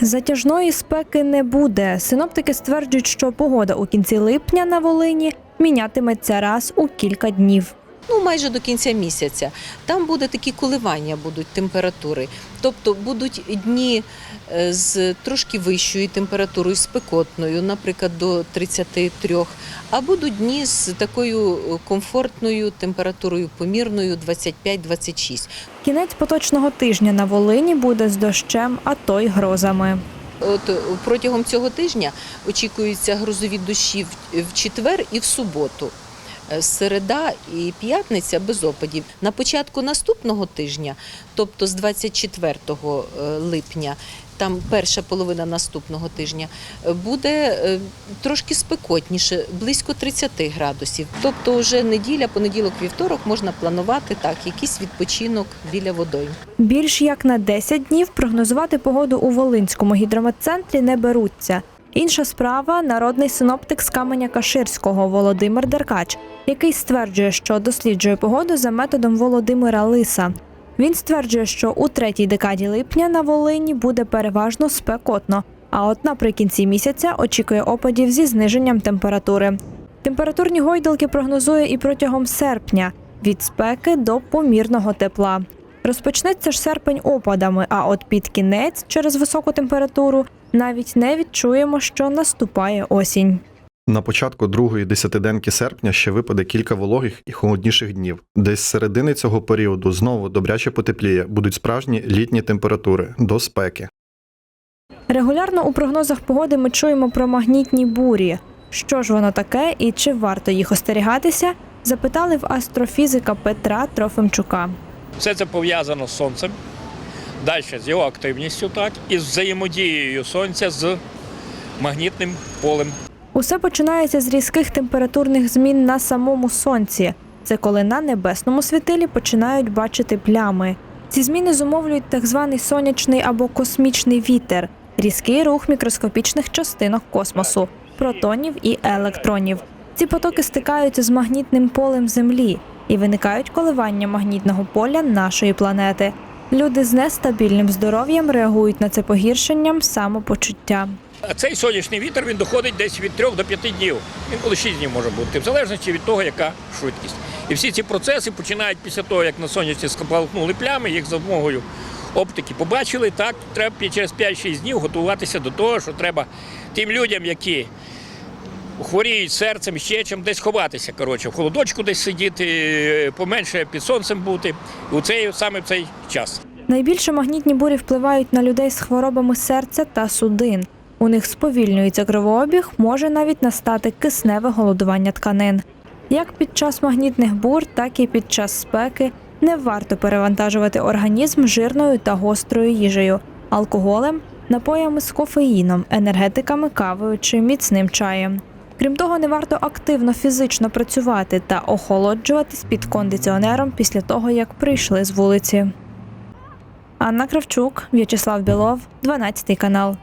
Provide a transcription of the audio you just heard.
Затяжної спеки не буде. Синоптики стверджують, що погода у кінці липня на Волині мінятиметься раз у кілька днів. Ну майже до кінця місяця. Там буде такі коливання будуть температури. Тобто будуть дні е, з трошки вищою температурою, спекотною, наприклад, до 33, а будуть дні з такою е, комфортною температурою помірною 25-26. Кінець поточного тижня на Волині буде з дощем, а то й грозами. От е, протягом цього тижня очікуються грозові дощі в- в четвер і в суботу. Е, Середа і п'ятниця без опадів. На початку наступного тижня, тобто з 24 е, липня, там перша половина наступного тижня, е, буде трошки спекотніше, близько 30 градусів. Тобто, вже неділя, понеділок, вівторок можна планувати так, якийсь відпочинок біля водойм. Більш як на 10 днів прогнозувати погоду у Волинському гідрометцентрі не беруться. Інша справа народний синоптик з каменя Каширського Володимир Деркач, який стверджує, що досліджує погоду за методом Володимира Лиса. Він стверджує, що у третій декаді липня на Волині буде переважно спекотно, а от наприкінці місяця очікує опадів зі зниженням температури. Температурні гойдалки прогнозує і протягом серпня від спеки до помірного тепла. Розпочнеться ж серпень опадами, а от під кінець, через високу температуру, навіть не відчуємо, що наступає осінь. На початку другої десятиденки серпня ще випаде кілька вологих і холодніших днів. Десь з середини цього періоду знову добряче потепліє, будуть справжні літні температури до спеки. Регулярно у прогнозах погоди ми чуємо про магнітні бурі. Що ж воно таке і чи варто їх остерігатися? Запитали в астрофізика Петра Трофимчука. Все це пов'язано з сонцем, далі з його активністю, так, і з взаємодією сонця з магнітним полем. Усе починається з різких температурних змін на самому сонці. Це коли на небесному світилі починають бачити плями. Ці зміни зумовлюють так званий сонячний або космічний вітер, різкий рух мікроскопічних частинок космосу, протонів і електронів. Ці потоки стикаються з магнітним полем Землі і виникають коливання магнітного поля нашої планети. Люди з нестабільним здоров'ям реагують на це погіршенням самопочуття. Цей сонячний вітер він доходить десь від 3 до 5 днів. Він коли 6 днів може бути, в залежності від того, яка швидкість. І всі ці процеси починають після того, як на сонячні скопалкнули плями, їх за допомогою оптики побачили. Так, треба через 5-6 днів готуватися до того, що треба тим людям, які хворіють серцем, ще чим десь ховатися. Коротше, в холодочку десь сидіти, е, поменше під сонцем бути. У цей саме в цей час. Найбільше магнітні бурі впливають на людей з хворобами серця та судин. У них сповільнюється кровообіг, може навіть настати кисневе голодування тканин. Як під час магнітних бур, так і під час спеки не варто перевантажувати організм жирною та гострою їжею, алкоголем, напоями з кофеїном, енергетиками, кавою чи міцним чаєм. Крім того, не варто активно фізично працювати та охолоджуватись під кондиціонером після того, як прийшли з вулиці. Анна Кравчук, В'ячеслав Білов, 12 канал.